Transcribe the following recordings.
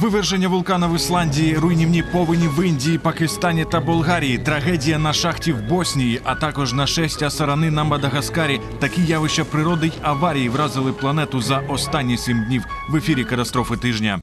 Виверження вулкана в Ісландії, руйнівні повені в Індії, Пакистані та Болгарії, трагедія на шахті в Боснії, а також нашестя сарани на Мадагаскарі. Такі явища природи й аварії вразили планету за останні сім днів в ефірі катастрофи тижня.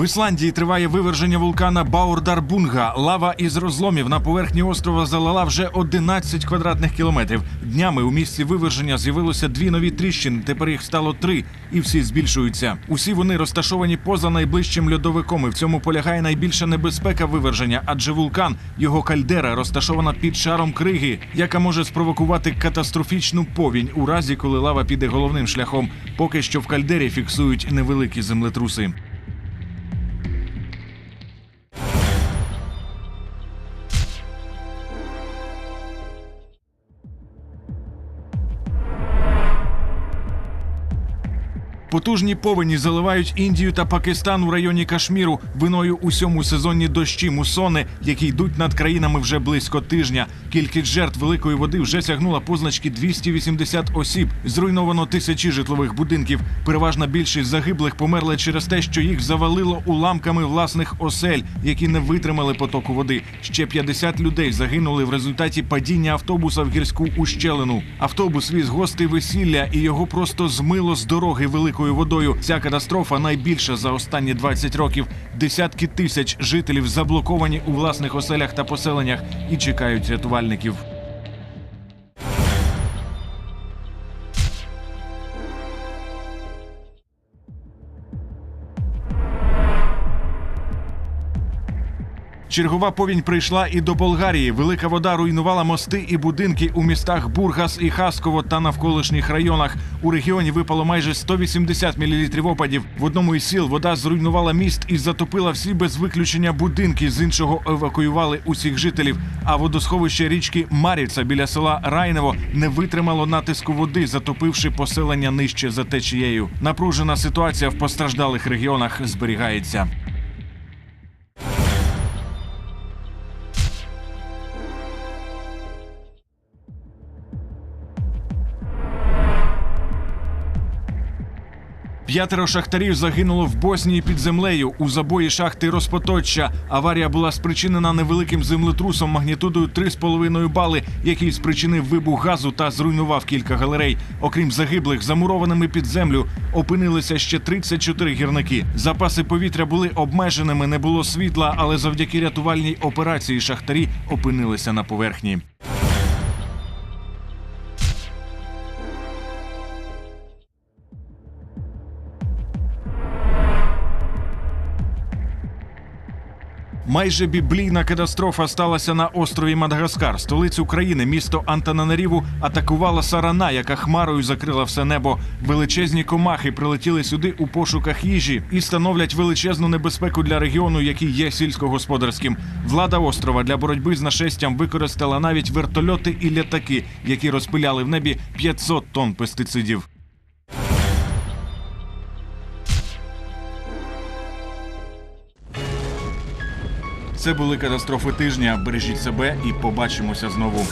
В Ісландії триває виверження вулкана Баурдарбунга. Лава із розломів на поверхні острова залила вже 11 квадратних кілометрів. Днями у місці виверження з'явилося дві нові тріщини. Тепер їх стало три, і всі збільшуються. Усі вони розташовані поза найближчим льодовиком. І в цьому полягає найбільша небезпека виверження, адже вулкан, його кальдера, розташована під шаром криги, яка може спровокувати катастрофічну повінь у разі, коли лава піде головним шляхом. Поки що в кальдері фіксують невеликі землетруси. Потужні повені заливають Індію та Пакистан у районі Кашміру. Виною усьому сезонні дощі мусони, які йдуть над країнами вже близько тижня. Кількість жертв великої води вже сягнула позначки 280 осіб. Зруйновано тисячі житлових будинків. Переважна більшість загиблих померли через те, що їх завалило уламками власних осель, які не витримали потоку води. Ще 50 людей загинули в результаті падіння автобуса в гірську ущелину. Автобус віз гостей весілля і його просто змило з дороги великою водою. Ця катастрофа найбільша за останні 20 років. Десятки тисяч жителів заблоковані у власних оселях та поселеннях і чекають рятувальників. Чергова повінь прийшла і до Болгарії. Велика вода руйнувала мости і будинки у містах Бургас і Хасково та навколишніх районах. У регіоні випало майже 180 мл опадів. В одному із сіл вода зруйнувала міст і затопила всі без виключення будинки. З іншого евакуювали усіх жителів. А водосховище річки Марівця біля села Райнево не витримало натиску води, затопивши поселення нижче за течією. Напружена ситуація в постраждалих регіонах зберігається. П'ятеро шахтарів загинуло в Боснії під землею у забої шахти Розпоточчя. Аварія була спричинена невеликим землетрусом магнітудою 3,5 бали, який спричинив вибух газу та зруйнував кілька галерей. Окрім загиблих, замурованими під землю опинилися ще 34 гірники. Запаси повітря були обмеженими, не було світла, але завдяки рятувальній операції шахтарі опинилися на поверхні. Майже біблійна катастрофа сталася на острові Мадагаскар, столицю країни. Місто Антананаріву атакувала сарана, яка хмарою закрила все небо. Величезні комахи прилетіли сюди у пошуках їжі і становлять величезну небезпеку для регіону, який є сільськогосподарським. Влада острова для боротьби з нашестям використала навіть вертольоти і літаки, які розпиляли в небі 500 тонн пестицидів. Це були катастрофи тижня. Бережіть себе і побачимося знову.